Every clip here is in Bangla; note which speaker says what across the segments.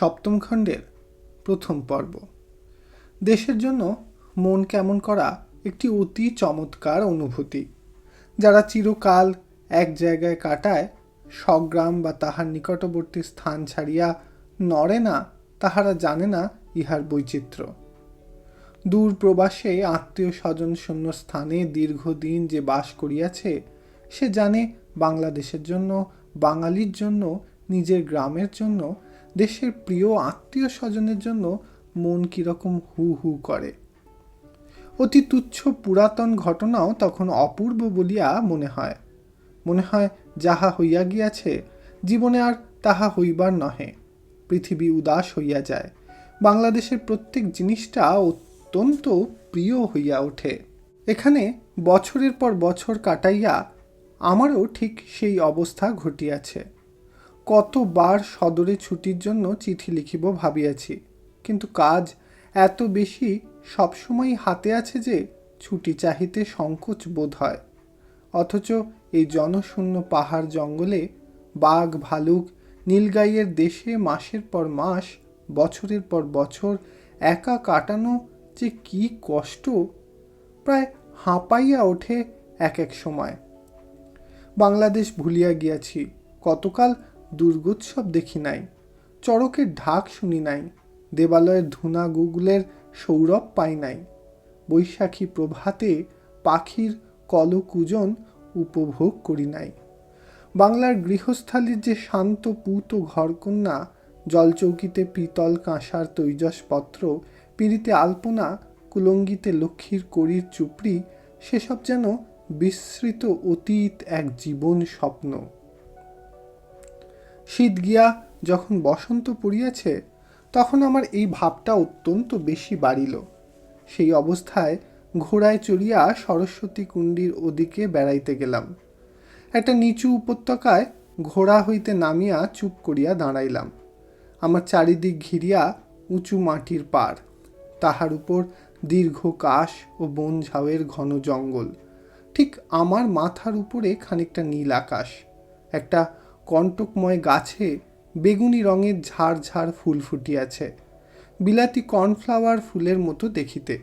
Speaker 1: সপ্তম খণ্ডের প্রথম পর্ব। দেশের জন্য মন কেমন করা একটি অতি চমৎকার অনুভূতি। যারা চিরকাল এক জায়গায় কাটায়, স্বগ্রাম বা তাহার নিকটবর্তী স্থান ছাড়িয়া নড়ে না, তাহারা জানে না ইহার বৈচিত্র্য। দূর প্রবাসে আত্মীয় স্বজন শূন্য স্থানে দীর্ঘদিন যে বাস করিয়াছে, সে জানে বাংলাদেশের জন্য, বাঙালির জন্য, নিজের গ্রামের জন্য দেশের প্রিয় আত্মীয় স্বজনের জন্য মন কীরকম হু হু করে। অতি তুচ্ছ পুরাতন ঘটনাও তখন অপূর্ব বলিয়া মনে হয়। মনে হয়, যাহা হইয়া গিয়াছে, জীবনে আর তাহা হইবার নহে। পৃথিবী উদাস হইয়া যায়। বাংলাদেশের প্রত্যেক জিনিসটা অত্যন্ত প্রিয় হইয়া ওঠে। এখানে বছরের পর বছর কাটাইয়া আমারও ঠিক সেই অবস্থা ঘটিয়াছে। কতবার সদরে ছুটির জন্য চিঠি লিখিব ভাবিয়াছি, কিন্তু কাজ এত বেশি সবসময় হাতে আছে যে ছুটি চাহিতে সংকোচ বোধ হয়। অথচ এই জনশূন্য পাহাড় জঙ্গলে বাঘ, ভালুক, নীলগাইয়ের দেশে মাসের পর মাস, বছরের পর বছর একা কাটানো যে কি কষ্ট, প্রায় হাঁপাইয়া ওঠে এক এক সময়। বাংলাদেশ ভুলিয়া গিয়াছি, কতকাল দুর্গোৎসব দেখি নাই, চড়কের ঢাক শুনি নাই, দেবালয়ের ধুনা গুগলের সৌরভ পাই নাই, বৈশাখী প্রভাতে পাখির কলকুজন উপভোগ করি নাই। বাংলার গৃহস্থালির যে শান্ত পুত ঘরকন্যা, জলচৌকিতে পিতল কাঁসার তৈজসপত্র, পিড়িতে আলপনা, কুলঙ্গিতে লক্ষ্মীর করির চুপড়ি, সেসব যেন বিস্মৃত অতীত এক জীবন স্বপ্ন। শীত গিয়া যখন বসন্ত পড়িয়াছে, তখন আমার এই ভাবটা অত্যন্ত বেশি বাড়িল। সেই অবস্থায় ঘোড়ায় চড়িয়া সরস্বতী কুণ্ডির ওদিকে বেড়াইতে গেলাম। একটা নিচু উপত্যকায় ঘোড়া হইতে নামিয়া চুপ করিয়া দাঁড়াইলাম। আমার চারিদিক ঘিরিয়া উঁচু মাটির পাড়, তাহার উপর দীর্ঘ কাশ ও বন ঝাউয়ের ঘন জঙ্গল। ঠিক আমার মাথার উপরে খানিকটা নীল আকাশ, একটা কণ্টকময় গাছে বেগুনি রঙের ঝাড় ঝাড় ফুল ফুটিয়াছে। বিলাতি কর্নফ্লাওয়ার ফুলের মতো দেখিতে।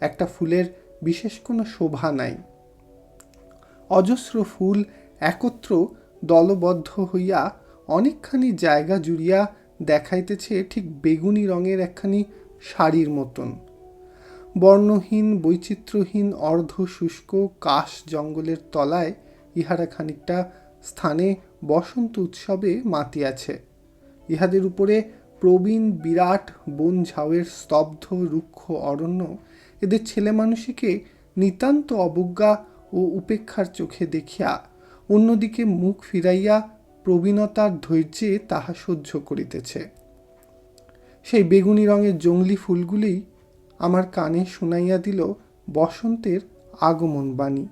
Speaker 1: একটা ফুলের বিশেষ কোনো শোভা নাই। অজস্র ফুল একত্র দলবদ্ধ হইয়া অনেকখানি জায়গা জুড়িয়া দেখাইতেছে ঠিক বেগুনি রঙের একখানি শাড়ির মতন। বর্ণহীন, বৈচিত্র্যহীন, অর্ধ শুষ্ক, কাশ জঙ্গলের তলায় ইহারা খানিকটা স্থানে বসন্ত উৎসবে মাতিয়াছে। ইহাদের উপরে প্রবীণ বিরাট বন ঝাউয়ের স্তব্ধ, রুক্ষ অরণ্য এদের ছেলে মানুষকে নিতান্ত অবজ্ঞা ও উপেক্ষার চোখে দেখিয়া অন্যদিকে মুখ ফিরাইয়া প্রবীণতার ধৈর্যে তাহা সহ্য করিতেছে। সেই বেগুনি রঙের জঙ্গলি ফুলগুলি আমার কানে শুনাইয়া দিল বসন্তের আগমন বাণী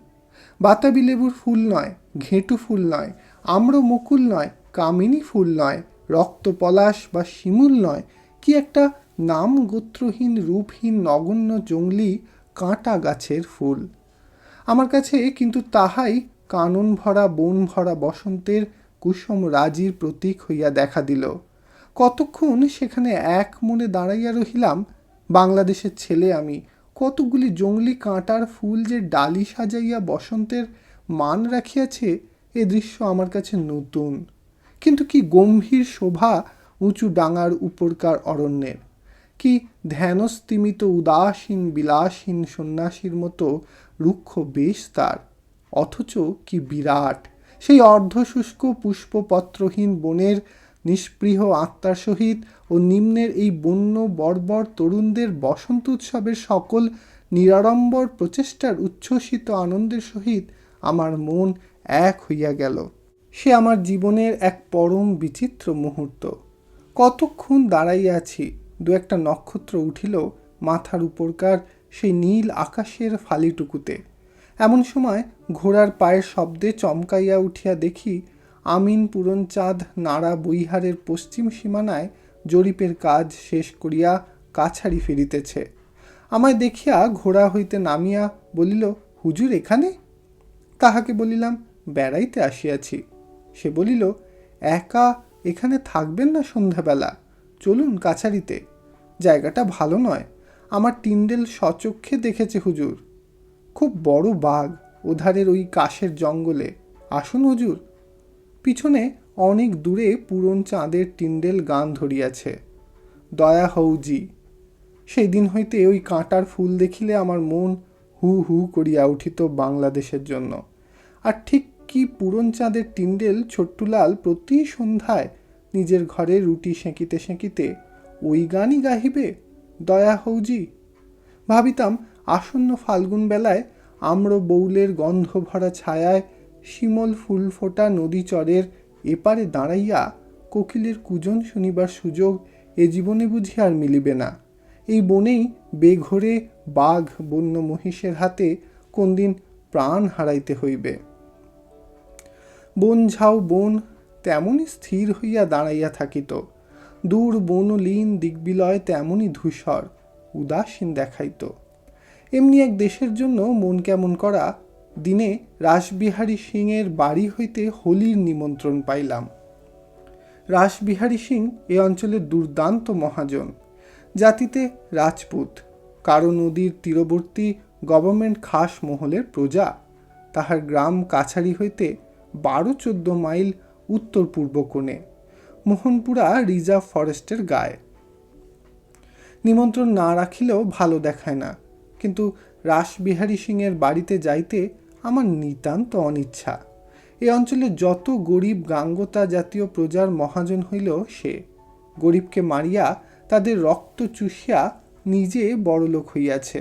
Speaker 1: বাতাবি লেবুর ফুল নয়, ঘেঁটু ফুল নয় আম্র মুকুল নয়, কামিনী ফুল নয়, রক্ত পলাশ বা শিমুল নয়। কি একটা নাম গোত্রহীন, রূপহীন, নগণ্য জঙ্গলি কাঁটা গাছের ফুল। আমার কাছে কিন্তু তাহাই কানন ভরা, বন ভরা বসন্তের কুসুম রাজির প্রতীক হইয়া দেখা দিল। কতক্ষণ সেখানে এক মনে দাঁড়াইয়া রহিলাম, বাংলাদেশের ছেলে আমি। কতগুলি জঙ্গলি কাঁটার ফুল যে ডালি সাজাইয়া বসন্তের মান রাখিয়াছে এ দৃশ্য আমার কাছে নতুন। কিন্তু কি গম্ভীর শোভা উঁচু ডাঙার উপরকার অরণ্যের? কি ধ্যানস্তিমিত উদাসীন বিলাসীন সন্ন্যাসীর মতো রুক্ষ বেশ তার? অথচ কি বিরাট! সেই অর্ধশুষ্ক পুষ্পপত্রহীন বনের নিষ্পৃহ আত্মার সহিত ও নিম্নের এই বন্য বর্বর তরুণদের বসন্ত উৎসবের সকল নিরাড়ম্বর প্রচেষ্টার উচ্ছ্বসিত আনন্দের সহিত আমার মন এক হইয়া গেল। সে আমার জীবনের এক পরম বিচিত্র মুহূর্ত। কতক্ষণ দাঁড়াইয়াছি, দু একটা নক্ষত্র উঠিল মাথার উপরকার সেই নীল আকাশের ফালিটুকুতে। এমন সময় ঘোড়ার পায়ের শব্দে চমকাইয়া উঠিয়া দেখি আমিন চাঁদ নাড়া বৈহারের পশ্চিম সীমানায় জরিপের কাজ শেষ করিয়া কাছারি ফিরিতেছে। আমায় দেখিয়া ঘোড়া হইতে নামিয়া বলিল, হুজুর এখানে? তাহাকে বলিলাম বেড়াইতে আসিয়াছি। সে বলিল, একা এখানে থাকবেন না সন্ধ্যাবেলা? চলুন কাছারিতে। জায়গাটা ভালো নয়। আমার টিন্ডেল সচক্ষে দেখেছে হুজুর। খুব বড় বাঘ ওধারের ওই কাশের জঙ্গলে। আসুন হুজুর। পিছনে অনেক দূরে পুরন চাঁদের টিন্ডেল গান ধরিয়াছে। দয়া হৌজি সেই দিন হইতে ওই কাঁটার ফুল দেখিলে আমার মন হু হু করিয়া উঠিত বাংলাদেশের জন্য। আর ঠিক কি পুরন চাঁদের টিন্ডেল ছোট্টুলাল প্রতি সন্ধ্যায় নিজের ঘরে রুটি সেঁকিতে সেঁকিতে ওই গানই গাহিবে? দয়া হৌজি। ভাবিতাম আসন্ন ফাল্গুন বেলায় আম্র বৌলের গন্ধ ভরা ছায়ায় শিমল ফুল ফোটা নদী চরের এপারে দাঁড়াইয়া কোকিলের কুজন শুনিবার সুযোগ এ জীবনে বুঝি আর মিলিবে না। এই বনেই বেঘরে বাঘ বন্য মহিষের হাতে কোনদিন প্রাণ হারাইতে হইবে। বন ঝাউ বন তেমনই স্থির হইয়া দাঁড়াইয়া থাকিত। দূর বনলীন দিগ্বিলয় তেমনই ধূসর, উদাসীন দেখাইত। এমনি এক দেশের জন্য মন কেমন করা, দিনে রাসবিহারী সিংয়ের বাড়ি হইতে হোলির নিমন্ত্রণ পাইলাম। রাসবিহারী সিং এ অঞ্চলের দুর্দান্ত মহাজন, জাতিতে রাজপুত। কারও নদীর তীরবর্তী গভর্নমেন্ট খাস মহলের প্রজা, তাহার গ্রাম কাছারি হইতে বারো চোদ্দ মাইল উত্তর পূর্ব কোণে, মোহনপুরা রিজার্ভ ফরেস্টের গায়ে। নিমন্ত্রণ না রাখিলেও ভালো দেখায় না, কিন্তু রাসবিহারী সিংয়ের বাড়িতে যাইতে আমার নিতান্ত অনিচ্ছা। এ অঞ্চলে যত গরিব গাঙ্গতা জাতীয় প্রজার মহাজন হইল সে, গরিবকে মারিয়া তাদের রক্ত চুষিয়া নিজে বড়লোক হইয়াছে।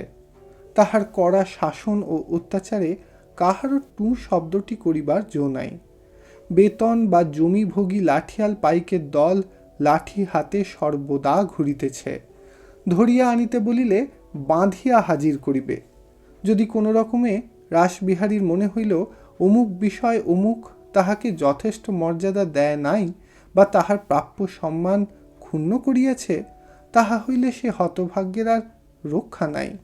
Speaker 1: তাহার কড়া শাসন ও অত্যাচারে কাহারও টু শব্দটি করিবার জো নাই। বেতন বা জমিভোগী লাঠিয়াল পাইকের দল লাঠি হাতে সর্বদা ঘুরিতেছে। ধরিয়া আনিতে বলিলে, বাঁধিয়া হাজির করিবে। যদি কোনো রকমে রাসবিহারীর মনে হইল, অমুক বিষয় অমুক, তাহাকে যথেষ্ট মর্যাদা দেয় নাই বা তাহার প্রাপ্য সম্মান ক্ষুণ্ণ করিয়াছে, তাহা হইলে সে হতভাগ্যের আর রক্ষা নাই।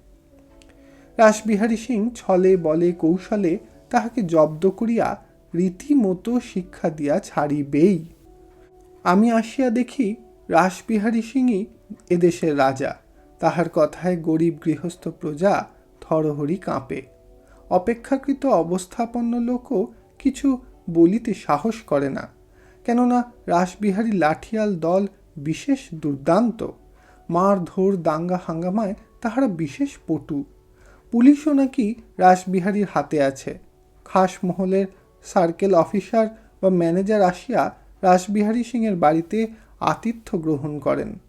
Speaker 1: রাসবিহারী সিং ছলে, বলে, কৌশলে তাহাকে জব্দ করিয়া রীতিমতো শিক্ষা দিয়া ছাড়িবেই। আমি আসিয়া দেখি রাসবিহারী সিংই এদেশের রাজা। তাহার কথায় গরিব গৃহস্থ প্রজা থরহরি কাঁপে। অপেক্ষাকৃত অবস্থাপন্ন লোকও কিছু বলিতে সাহস করে না। কেননা রাসবিহারী লাঠিয়াল দল বিশেষ দুর্দান্ত। মারধর দাঙ্গা হাঙ্গামায় তাহারা বিশেষ পটু। পুলিশও নাকি রাসবিহারীর হাতে আছে। খাস মহলের সার্কেল অফিসার বা ম্যানেজার আসিয়া রাসবিহারী সিংয়ের বাড়িতে আতিথ্য গ্রহণ করেন।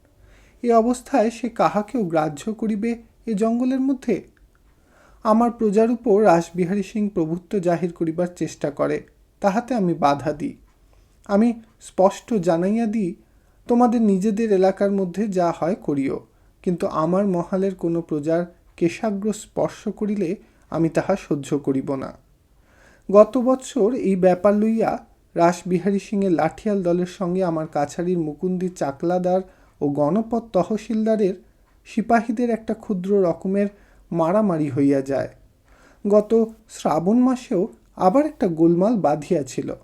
Speaker 1: এ অবস্থায় সে কাহাকেও গ্রাহ্য করিবে এ জঙ্গলের মধ্যে? আমার প্রজার উপর রাসবিহারী সিং প্রভুত্ব জাহির করিবার চেষ্টা করে, তাহাতে আমি বাধা দিই। আমি স্পষ্ট জানাইয়া দিই, তোমাদের নিজেদের এলাকার মধ্যে যা হয় করিও, কিন্তু আমার মহালের কোনো প্রজার কেশাগ্র স্পর্শ করিলে আমি তাহা সহ্য করিব না। গত বৎসর এই ব্যাপার লইয়া রাসবিহারী সিংয়ের লাঠিয়াল দলের সঙ্গে আমার কাছারির মুকুন্দি চাকলাদার ও গণপত তহসিলদারের সিপাহীদের একটা ক্ষুদ্র রকমের মারামারি হইয়া যায়। গত শ্রাবণ মাসেও আবার একটা গোলমাল বাঁধিয়াছিল।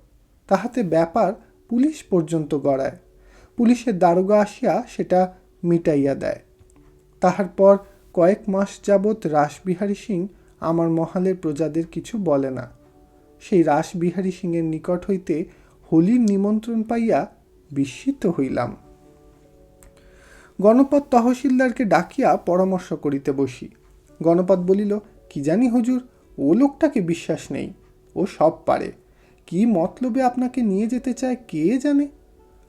Speaker 1: তাহাতে ব্যাপার পুলিশ পর্যন্ত গড়ায়। পুলিশের দারোগা আসিয়া সেটা মিটাইয়া দেয়। তাহার পর কয়েক মাস যাবৎ রাসবিহারী সিং আমার মহালের প্রজাদের কিছু বলে না। সেই রাসবিহারী সিংয়ের নিকট হইতে হোলির নিমন্ত্রণ পাইয়া বিস্মিত হইলাম। গণপত তহসিলদারকে ডাকিয়া পরামর্শ করিতে বসি। গণপত বলিল, কি জানি হুজুর, ও লোকটাকে বিশ্বাস নেই, ও সব পারে। কি মতলবে আপনাকে নিয়ে যেতে চায় কে জানে?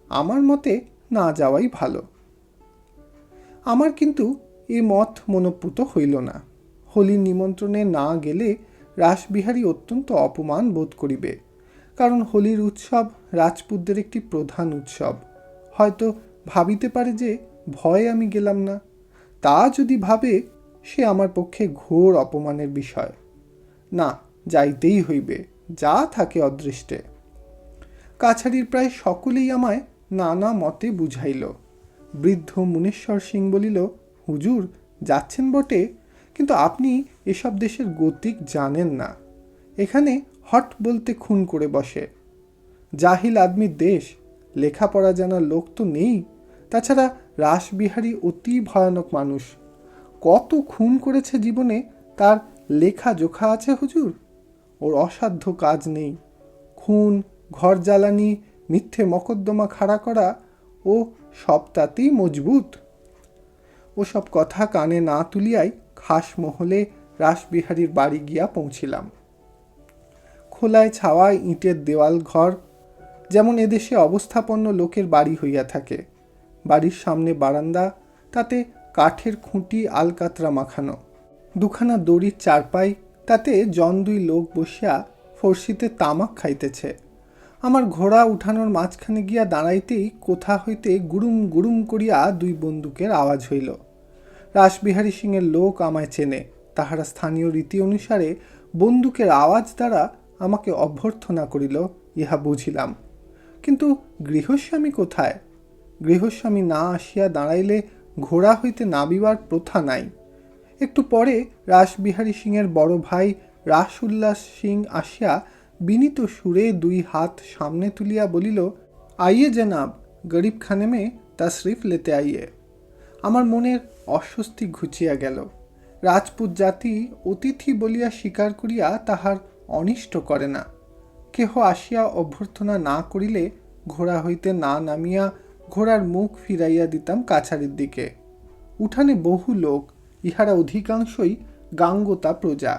Speaker 1: আমার মতে না যাওয়াই ভালো। আমার কিন্তু এ মত মনোপুত হইল না। হোলির নিমন্ত্রণে না গেলে রাসবিহারী অত্যন্ত অপমান বোধ করিবে। কারণ হোলির উৎসব রাজপুতদের একটি প্রধান উৎসব। হয়তো ভাবিতে পারে যে, ভয়ে আমি গেলাম না। তা যদি ভাবে, সে আমার পক্ষে ঘোর অপমানের বিষয়। না, যাইতেই হইবে, যা থাকে অদৃষ্টে। কাছারির প্রায় সকলেই আমায় নানা মতে বুঝাইল। বৃদ্ধ মুনেশ্বর সিং বলিল হুজুর যাচ্ছেন বটে, কিন্তু আপনি এসব দেশের গতিক জানেন না। এখানে হট বলতে খুন করে বসে। জাহিল আদমির দেশ, লেখাপড়া জানার লোক তো নেই, তাছাড়া রাসবিহারী অতি ভয়ানক মানুষ। কত খুন করেছে জীবনে তার লেখা জোখা আছে হুজুর? ওর অসাধ্য কাজ নেই। খুন, ঘর জ্বালানি, মিথ্যে মকদ্দমা খাড়া করা, ও সবটাতেই মজবুত। ওসব কথা কানে না তুলিয়াই খাস মহলে রাসবিহারীর বাড়ি গিয়া পৌঁছিলাম। খোলায় ছাওয়ায় ইটের দেওয়াল ঘর, যেমন এদেশে অবস্থাপন্ন লোকের বাড়ি হইয়া থাকে। বাড়ির সামনে বারান্দা, তাতে কাঠের খুঁটি, আলকাতরা মাখানো। দুখানা দড়ির চারপাই, তাতে জন দুই লোক বসিয়া ফর্সিতে তামাক খাইতেছে। আমার ঘোড়া উঠানোর মাঝখানে গিয়া দাঁড়াইতেই কোথা হইতে গুড়ুম গুড়ুম করিয়া দুই বন্দুকের আওয়াজ হইল। রাসবিহারী সিংয়ের লোক আমায় চেনে। তাহারা স্থানীয় রীতি অনুসারে বন্দুকের আওয়াজ দ্বারা আমাকে অভ্যর্থনা করিল, ইহা বুঝিলাম। কিন্তু গৃহস্বামী কোথায়? গৃহস্বামী না আসিয়া দাঁড়াইলে ঘোড়া হইতে নাবিবার প্রথা নাই। একটু পরে রাসবিহারী সিংয়ের বড় ভাই রাস উল্লাস সিং আসিয়া বিনীত সুরে দুই হাত সামনে তুলিয়া বলিল, আইয়ে জনাব গরিব খানে মে তশরিফ লেতে আইয়ে। আমার মনের অস্বস্তি ঘুচিয়া গেল। রাজপুত জাতি অতিথি বলিয়া স্বীকার করিয়া তাহার অনিষ্ট করে না। কেহ আসিয়া অভ্যর্থনা না করিলে ঘোড়া হইতে না নামিয়া ঘোড়ার মুখ ফিরাইয়া দিতাম কাছারির দিকে। উঠানে বহু লোক, ইহারা অধিকাংশই গাঙ্গতা প্রজা।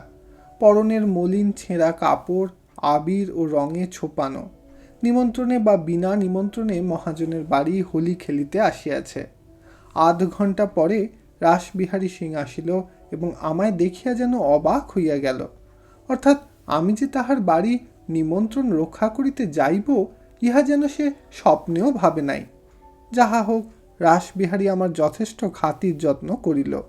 Speaker 1: পরনের মলিন ছেঁড়া কাপড়, আবির ও রঙে ছোপানো। নিমন্ত্রণে বা বিনা নিমন্ত্রণে মহাজনের বাড়ি হোলি খেলিতে আসিয়াছে। আধ ঘণ্টা পরে রাসবিহারী সিং আসিল এবং আমায় দেখিয়া যেন অবাক হইয়া গেল। অর্থাৎ আমি যে তাহার বাড়ি নিমন্ত্রণ রক্ষা করিতে যাইব, ইহা যেন সে স্বপ্নেও ভাবে নাই। যাহা হোক, রাসবিহারী আমার যথেষ্ট খাতির যত্ন করিল।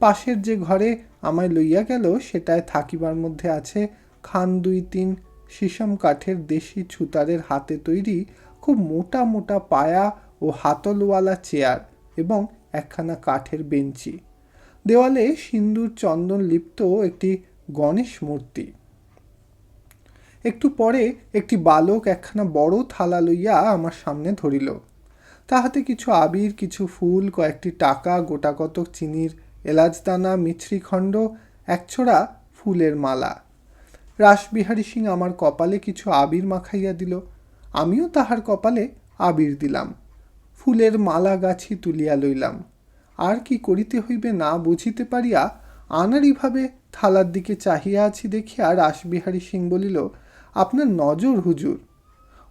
Speaker 1: পাশের যে ঘরে আমায় লইয়া গেল, সেটায় থাকিবার মধ্যে আছে খান দুই তিন শিশম কাঠের দেশি ছুতারের হাতে তৈরি খুব মোটা মোটা পায়া ও হাতলওয়ালা চেয়ার এবং একখানা কাঠের বেঞ্চি। দেওয়ালে সিন্দুর চন্দন লিপ্ত একটি গণেশ মূর্তি। একটু পরে একটি বালক একখানা বড় থালা লইয়া আমার সামনে ধরিল। তাহাতে কিছু আবির, কিছু ফুল, কয়েকটি টাকা গোটা কতক চিনির এলাচদানা মিছরিখণ্ড একছড়া ফুলের মালা। রাসবিহারী সিং আমার কপালে কিছু আবির মাখাইয়া দিল। আমিও তাহার কপালে আবির দিলাম। ফুলের মালা গাছি তুলিয়া লইলাম। আর কি করিতে হইবে না বুঝিতে পারিয়া আনাড়িভাবে থালার দিকে চাহিয়া আছি দেখিয়া রাসবিহারী সিং বলিল, আপনার নজর হুজুর,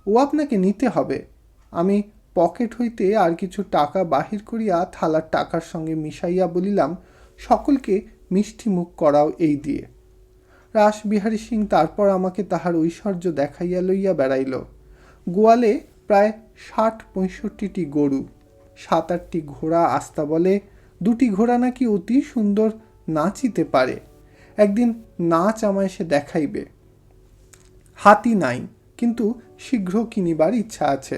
Speaker 1: ও আপনাকে নিতে হবে। আমি পকেট হইতে আর কিছু টাকা বাহির করিয়া থালার টাকার সঙ্গে মিশাইয়া বলিলাম, সকলকে মিষ্টি মুখ করাও এই দিয়ে। রাসবিহারী সিং তারপর আমাকে তাহার ঐশ্বর্য দেখাইয়া লইয়া বেড়াইল। গোয়ালে প্রায় ষাট পঁয়ষট্টিটি গরু সাত আটটি ঘোড়া আস্তা বলে দুটি ঘোড়া নাকি অতি সুন্দর নাচিতে পারে। একদিন নাচ আমায় সে দেখাইবে। হাতি নাই, কিন্তু শীঘ্র কিনিবার ইচ্ছা আছে।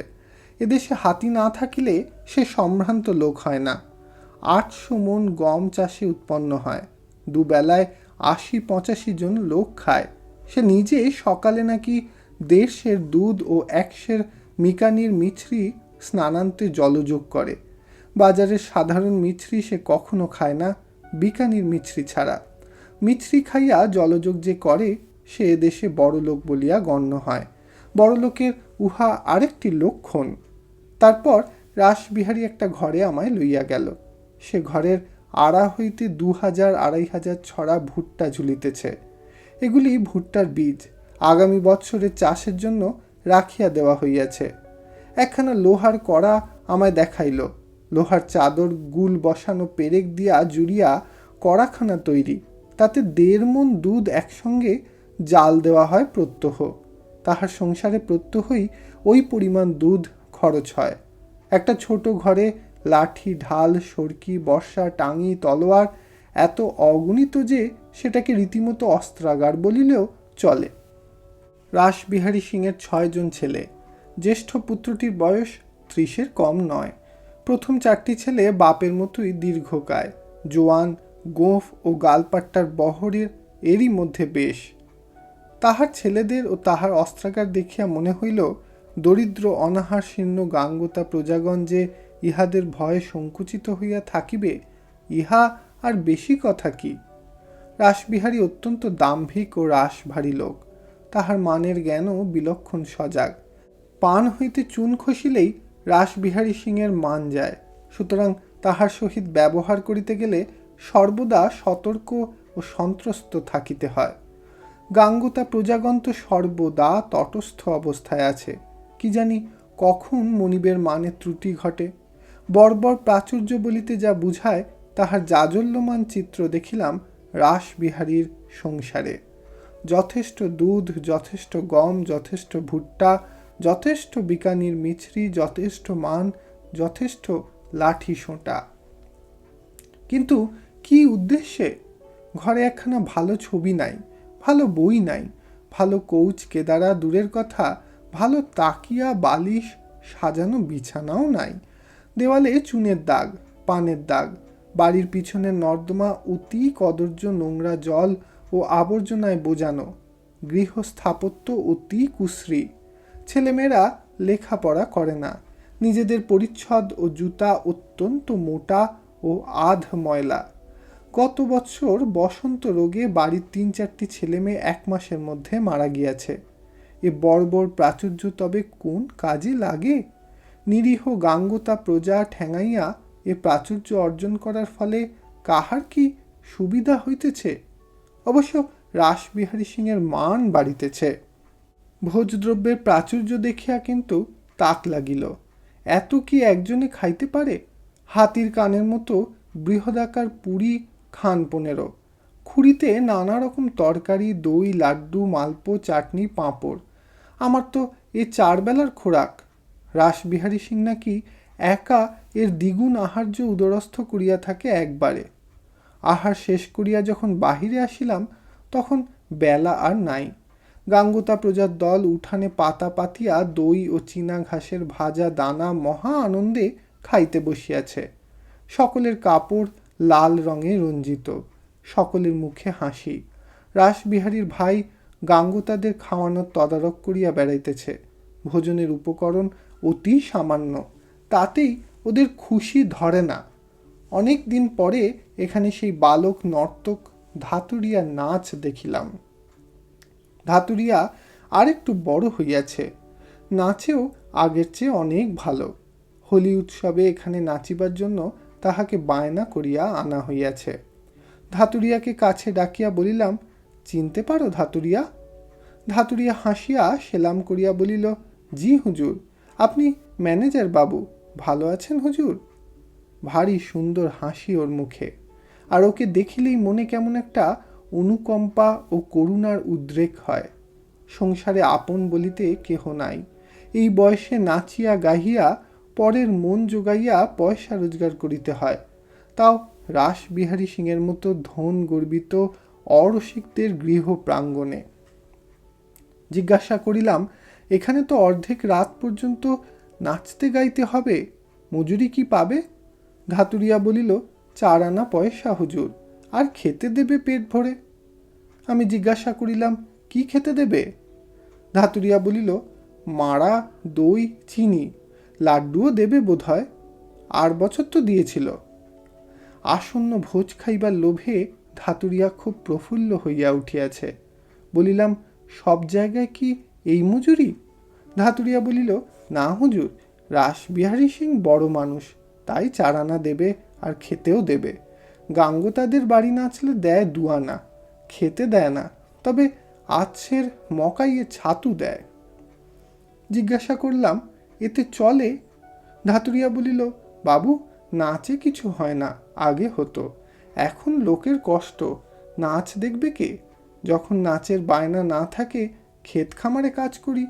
Speaker 1: এদেশে হাতি না থাকিলে সে সম্ভ্রান্ত লোক হয় না। আটশো মন গম চাষে উৎপন্ন হয়। দুবেলায় আশি পঁচাশি জন লোক খায়। সে নিজে সকালে নাকি দেড়শের দুধ ও একশের মিকানির মিছরি স্নানান্তে জলযোগ করে। বাজারের সাধারণ মিছরি সে কখনো খায় না, বিকানির মিছরি ছাড়া। মিছরি খাইয়া জলযোগ যে করে, সে এদেশে বড় লোক বলিয়া গণ্য হয়। বড় লোকের উহা আরেকটি লক্ষণ। তারপর রাসবিহারী একটা ঘরে আমায় লইয়া গেল। সে ঘরের আড়া হইতে দু হাজার আড়াই হাজার ছড়া ভুট্টা ঝুলিতেছে। এগুলি ভুট্টার বীজ। আগামী বৎসরের চাষের জন্য রাখিয়া দেওয়া হইয়াছে। একখানা লোহার কড়া আমায় দেখাইল। লোহার চাদর, গুল বসানো পেরেক দিয়া জুড়িয়া কড়াখানা তৈরি। তাতে দেড় মন দুধ একসঙ্গে জাল দেওয়া হয় প্রত্যহ। তাহার সংসারে প্রত্যহই ওই পরিমাণ দুধ খরচ হয়। একটা ছোট ঘরে লাঠি, ঢাল, সরকি, বর্ষা, টাঙি, তলোয়ার এত অগণিত যে সেটাকে রীতিমতো অস্ত্রাগার বলিলেও চলে। রাসবিহারী সিংয়ের ছয়জন ছেলে। জ্যেষ্ঠ পুত্রটির বয়স ত্রিশের কম নয়। প্রথম চারটি ছেলে বাপের মতোই দীর্ঘকায়। জোয়ান, গোঁফ ও গালপাট্টার বহরের এরই মধ্যে বেশ। তাহার ছেলেদের ও তাহার অস্ত্রাগার দেখিয়া মনে হইল, দরিদ্র অনাহার শীর্ণ গাঙ্গতা প্রজাগণ যে ইহাদের ভয়ে সংকুচিত হইয়া থাকিবে, ইহা আর বেশি কথা কি? রাসবিহারী অত্যন্ত দাম্ভিক ও রাসভারী লোক। তাহার মানের জ্ঞানও বিলক্ষণ সজাগ। পান হইতে চুন খসিলেই রাসবিহারী সিংয়ের মান যায়। সুতরাং তাহার সহিত ব্যবহার করিতে গেলে সর্বদা সতর্ক ও সন্ত্রস্ত থাকিতে হয়। গাঙ্গুতা প্রজাগন্ত সর্বদা তটস্থ অবস্থায় আছে। কি জানি কখন মনিবের মানে ত্রুটি ঘটে। বর্বর প্রাচুর্য বলিতে যা বুঝায়, তাহার জাজল্যমান চিত্র দেখিলাম রাসবিহারীর সংসারে। যথেষ্ট দুধ, যথেষ্ট গম, যথেষ্ট ভুট্টা, যথেষ্ট বিকানির মিছরি, যথেষ্ট মান, যথেষ্ট লাঠি সোঁটা। কিন্তু কি উদ্দেশ্যে? ঘরে একখানা ভালো ছবি নাই, ভালো বই নাই, ভালো কৌচ, কেদারা, দূরের কথা, ভালো তাকিয়া, বালিশ, সাজানো বিছানাও নাই। দেওয়ালে চুনের দাগ, পানের দাগ, বাড়ির পিছনে নর্দমা, অতি কদর্য নোংরা জল ও আবর্জনায় বোজানো গৃহস্থাপত্য অতি কুশ্রী। ছেলেমেয়েরা লেখাপড়া করে না। নিজেদের পরিচ্ছদ ও জুতা অত্যন্ত মোটা ও আধ ময়লা। গত বছর বসন্ত রোগে বাড়ির তিন চারটি ছেলে মেয়ে এক মাসের মধ্যে মারা গিয়াছে। এ বর্বর প্রাচুর্য তবে কোন কাজে লাগে? নিরীহ গাঙ্গতা প্রজা ঠেঙাইয়া এ প্রাচুর্য অর্জন করার ফলে কাহার কি সুবিধা হইতেছে? অবশ্য রাসবিহারী সিংয়ের মান বাড়িতেছে। ভোজদ্রব্যের প্রাচুর্য দেখিয়া কিন্তু তাক লাগিল। এত কি একজনে খাইতে পারে? হাতির কানের মতো বৃহদাকার পুরী খান পনেরো। খুঁড়িতে নানা রকম তরকারি, দই, লাড্ডু, মালপো, চাটনি, পাঁপড়। আমার তো এ চারবেলার খোরাক। রাসবিহারী সিং নাকি একা এর দ্বিগুণ আহার্য উদরস্থ করিয়া থাকে একবারে। আহার শেষ করিয়া যখন বাহিরে আসিলাম, তখন বেলা আর নাই। গাঙ্গুতা প্রজার দল উঠানে পাতা পাতিয়া দই ও চীনা ঘাসের ভাজা দানা মহা আনন্দে খাইতে বসিয়াছে। সকলের কাপড় লাল রঙে রঞ্জিত, সকলের মুখে হাসি। রাসবিহারীর ভাই গাঙ্গুতাদের খাওয়ানোর তদারক করিয়া বেড়াইতেছে। ভোজনের উপকরণ অতি সামান্য, তাতেই ওদের খুশি ধরে না। অনেক দিন পরে এখানে সেই বালক নর্তক ধাতুরিয়া নাচ দেখিলাম। ধাতুরিয়া আরেকটু বড় হইয়াছে। নাচেও আগের চেয়ে অনেক ভালো। হোলি উৎসবে এখানে নাচিবার জন্য তাহাকে বায়না করিয়া আনা হইয়াছে। ধাতুরিয়াকে কাছে ডাকিয়া বলিলাম, চিনতে পারো ধাতুরিয়া? ধাতুরিয়া হাসিয়া সেলাম করিয়া বলিল, জি হুজুর, আপনি ম্যানেজার বাবু, ভালো আছেন হুজুর? ভারী সুন্দর হাসি ওর মুখে। আর ওকে দেখিলেই মনে কেমন একটা অনুকম্পা ও করুণার উদ্রেক হয়। সংসারে আপন বলিতে কেহ নাই। এই বয়সে নাচিয়া গাহিয়া পরের মন যোগাইয়া পয়সা রোজগার করিতে হয়। তাও রাসবিহারী সিংয়ের মতো ধন গর্বিত অরসিকদের গৃহ প্রাঙ্গণে। জিজ্ঞাসা করিলাম, এখানে তো অর্ধেক রাত পর্যন্ত নাচতে গাইতে হবে, মজুরি কি পাবে? ধাতুরিয়া বলিল চার আনা পয়সা, হুজুর। আর খেতে দেবে পেট ভরে? আমি জিজ্ঞাসা করিলাম, কি খেতে দেবে? ধাতুরিয়া বলিল মারা দই, চিনি। লাড্ডুও দেবে বোধ হয় আর বছর তো দিয়েছিল। আসন্ন ভোজ খাইবার লোভে ধাতুরিয়া খুব প্রফুল্ল হইয়া উঠিয়াছে। বলিলাম, সব জায়গায় কি এই মজুরি? ধাতুরিয়া বলিল, না হুজুর, রাসবিহারী সিং বড় মানুষ, তাই চারানা দেবে আর খেতেও দেবে। গাঙ্গতাদের বাড়ি নাচলে দেয় দুয়ানা খেতে দেয় না, তবে আছের মকাইয়ে ছাতু দেয়। জিজ্ঞাসা করলাম, এতে চলে? ধাতুরিয়া বলিল, বাবু, নাচে কিছু হয় না, আগে হতো। এখন লোকের কষ্ট। নাচ দেখবে কে? যখন নাচের বায়না না থাকে, ক্ষেত খামারে কাজ করি।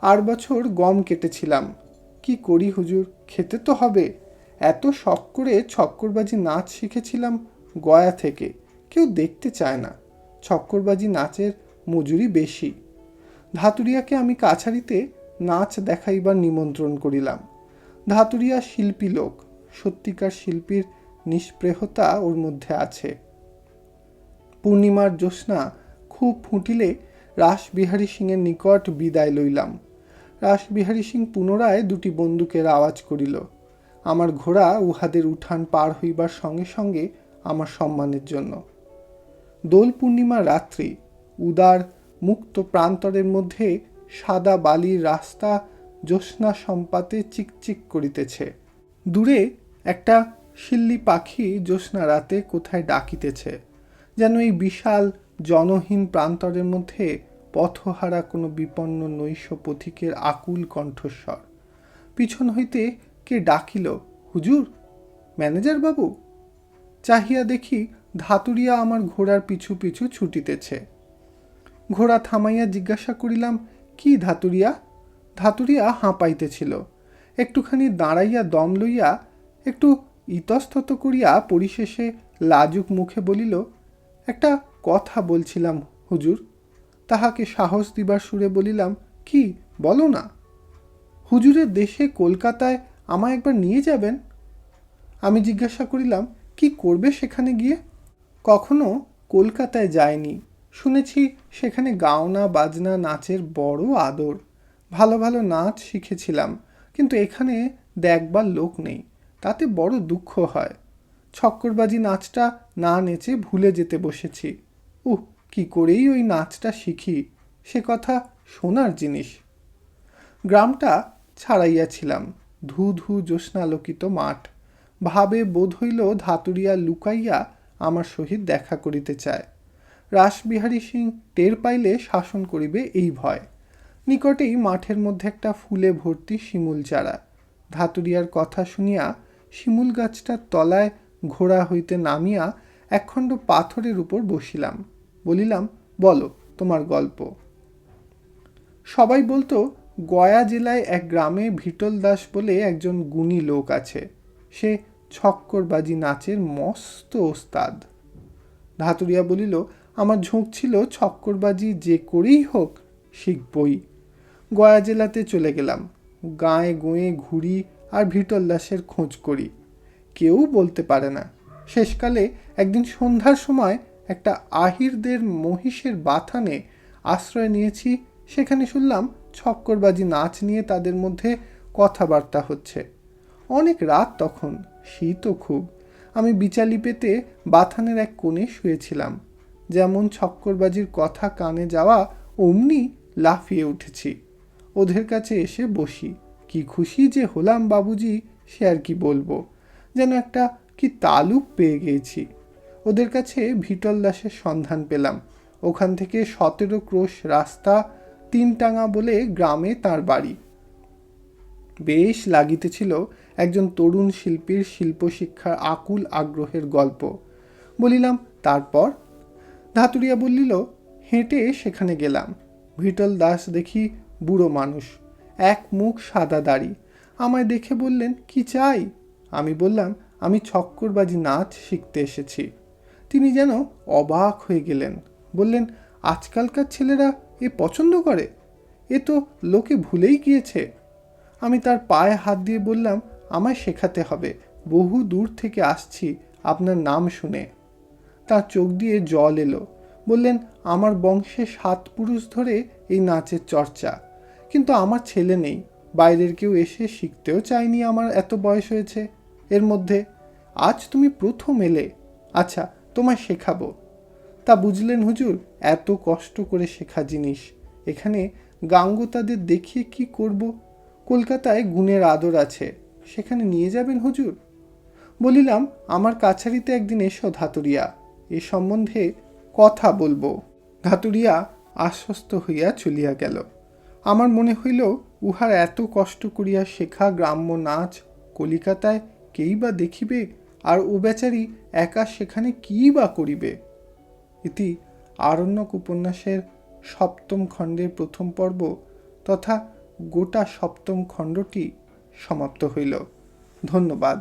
Speaker 1: আর বছর গম কেটেছিলাম। কি করি হুজুর? খেতে তো হবে। এত শখ করে ছক্করবাজি নাচ শিখেছিলাম গয়া থেকে। কেউ দেখতে চায় না। ছক্করবাজি নাচের মজুরি বেশি। ধাতুরিয়াকে আমি কাছারিতে নাচ দেখাইবার নিমন্ত্রণ করিলাম। ধাতুরিয়া শিল্পী লোক। সত্যিকার শিল্পীর নিষ্প্রেহতা ওর মধ্যে আছে। পূর্ণিমার জ্যোৎস্না খুব ফুটিলে রাসবিহারী সিংয়ের নিকট বিদায় লইলাম। রাসবিহারী সিং পুনরায় দুটি বন্দুকের আওয়াজ করিল। আমার ঘোড়া উহাদের উঠান পার হইবার সঙ্গে সঙ্গে আমার সম্মানের জন্য। দোল পূর্ণিমার রাত্রি উদার মুক্ত প্রান্তরের মধ্যে সাদা বালির রাস্তা জ্যোৎস্না সম্পাতে চিকচিক করিতেছে। দূরে একটা শিল্লি পাখি জ্যোৎস্না রাতে কোথায় ডাকিতেছে? যেন এই বিশাল জনহীন প্রান্তরের মধ্যে পথহারা কোনো বিপন্ন নৈশ পথিকের আকুল কণ্ঠস্বর। পিছন হইতে কে ডাকিল? হুজুর, ম্যানেজার বাবু? চাহিয়া দেখি ধাতুরিয়া আমার ঘোড়ার পিছু পিছু ছুটিতেছে। ঘোড়া থামাইয়া জিজ্ঞাসা করিলাম, কি ধাতুরিয়া? ধাতুরিয়া হাঁপাইতেছিল একটুখানি দাঁড়াইয়া দম লইয়া একটু ইতস্তত করিয়া পরিশেষে লাজুক মুখে বলিল, একটা কথা বলছিলাম, হুজুর। তাহাকে সাহস দিবার সুরে বলিলাম, কি, বলো না? হুজুরের দেশে কলকাতায় আমায় একবার নিয়ে যাবেন? আমি জিজ্ঞাসা করিলাম, কি করবে সেখানে গিয়ে? কখনো কলকাতায় যায়নি শুনেছি সেখানে গাওনা, বাজনা, নাচের বড় আদর। ভালো ভালো নাচ শিখেছিলাম, কিন্তু এখানে দেখবার লোক নেই। তাতে বড় দুঃখ হয়। ছক্করবাজি নাচটা না নেচে ভুলে যেতে বসেছি। উহ, কি করেই ওই নাচটা শিখি? সে কথা শোনার জিনিস। গ্রামটা ছাড়াইয়াছিলাম। ধু ধু জ্যোৎস্নালোকিত মাঠ। ভাবে বোধ হইল ধাতুরিয়া লুকাইয়া আমার সহিত দেখা করিতে চায়। রাসবিহারী সিং টের পাইলে শাসন করিবে এই ভয়। নিকটেই মাঠের মধ্যে একটা ফুলে ভর্তি শিমুল চারা। ধাতুরিয়ার কথা শুনিয়া শিমুল গাছটার তলায় ঘোড়া হইতে নামিয়া একখণ্ড পাথরের উপর বসিলাম। বলিলাম, বলো, তোমার গল্প। সবাই বলতো গয়া জেলায় এক গ্রামে ভিটল দাস বলে একজন গুণী লোক আছে। সে ছক্করবাজি নাচের মস্ত ওস্তাদ। ধাতুরিয়া বলিল, আমার ঝোঁক ছিল, ছক্করবাজি যে করেই হোক শিখবই। গয়া জেলাতে চলে গেলাম। গায়ে গোয়ে ঘুরি আর ভিটল দাসের খোঁজ করি। কেউ বলতে পারে না। শেষকালে একদিন সন্ধ্যার সময় একটা আহিরদের মহিষের বাথানে আশ্রয় নিয়েছি। সেখানে শুনলাম ছক্করবাজি নাচ নিয়ে তাদের মধ্যে কথাবার্তা হচ্ছে। অনেক রাত তখন শীতও খুব। আমি বিচালি পেতে বাথানের এক কোণে শুয়েছিলাম। যেমন ছক্করবাজির কথা কানে যাওয়া, অমনি লাফিয়ে উঠেছি। ওদের কাছে এসে বসি। কি খুশি যে হলাম বাবুজি, সে আর কি বলব? যেন একটা কি তালুক পেয়ে গিয়েছি। ওদের কাছে ভিটল দাসের সন্ধান পেলাম। ওখান থেকে সতেরো ক্রোশ রাস্তা তিনটাঙা বলে গ্রামে তার বাড়ি। বেশ লাগিতেছিল একজন তরুণ শিল্পীর শিল্প শিক্ষার আকুল আগ্রহের গল্প। বলিলাম, তারপর? ধাতুরিয়া বলিল, হেঁটে সেখানে গেলাম। ভিটল দাস দেখি বুড়ো মানুষ, এক মুখ সাদা দাড়ি। আমায় দেখে বললেন, কি চাই? আমি বললাম, আমি ছক্করবাজি নাচ শিখতে এসেছি। তিনি যেন অবাক হয়ে গেলেন। বললেন, আজকালকার ছেলেরা এ পছন্দ করে? এ তো লোকে ভুলেই গিয়েছে। আমি তার পায়ে হাত দিয়ে বললাম, আমায় শেখাতে হবে। বহু দূর থেকে আসছি আপনার নাম শুনে। তার চোখ দিয়ে জল এলো। বললেন, আমার বংশে সাত পুরুষ ধরে এই নাচের চর্চা। কিন্তু আমার ছেলে নেই। বাইরের কেউ এসে শিখতেও চায়নি আমার এত বয়স হয়েছে। এর মধ্যে আজ তুমি প্রথম এলে। আচ্ছা তোমায় শেখাবো। তা বুঝলেন হুজুর? এত কষ্ট করে শেখা জিনিস। এখানে গাঙ্গতাদের দেখিয়ে কি করব? কলকাতায় গুণের আদর আছে, সেখানে নিয়ে যাবেন হুজুর? বলিলাম, আমার কাছারিতে একদিন এসো ধাতুরিয়া, এ সম্বন্ধে কথা বলব। ধাতুরিয়া আশ্বস্ত হইয়া চলিয়া গেল। আমার মনে হইল, উহার এত কষ্ট করিয়া শেখা গ্রাম্য নাচ কলিকাতায় কেই বা দেখিবে, আর ও বেচারি একা সেখানে কী বা করিবে? ইতি আরণ্যক উপন্যাসের সপ্তম খণ্ডের প্রথম পর্ব তথা গোটা সপ্তম খণ্ডটি সমাপ্ত হইল। ধন্যবাদ।